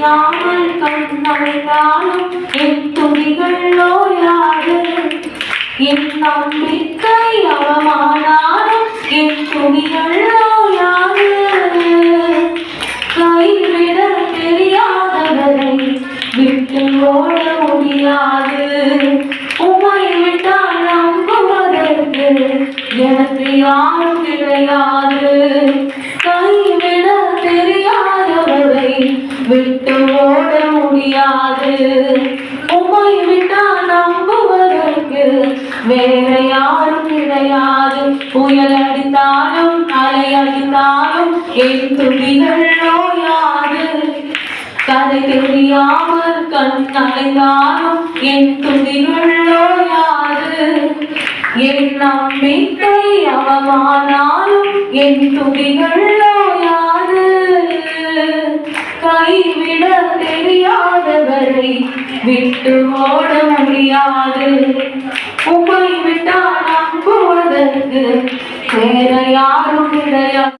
தெரியாமல் கண்ணடைந்தாலும் என் துணிகள் நோயாது. என் நம்பிக்கை அவமானாலும் என் துணிகள் நோயாது. கைவிட தெரியாதவரை விட்டு ஓட முடியாது. உமை விட்டால் நம்புவதற்கு எனக்கு யாரும் கிடையாது கைவிட தெரியாதவரை விட்டு ஓட முடியாது. உம்மை விட்டா நம்புவதற்கு வேற யாரும் கிடையாது. புயல் அடித்தாலும் அலை அடித்தாலும் என் துணிகள் நோயாது. கதை தெரியாமல் கண் அலைந்தாலும் என் துணிகள் நோயாது. என் நம்பிக்கை அவமானாலும் என் துணிகள் அடையாளம் தெரியாதவரை விட்டு ஓட முடியாது. உமை விட்டா போவதற்கு வேற யாரும் கிடையாது.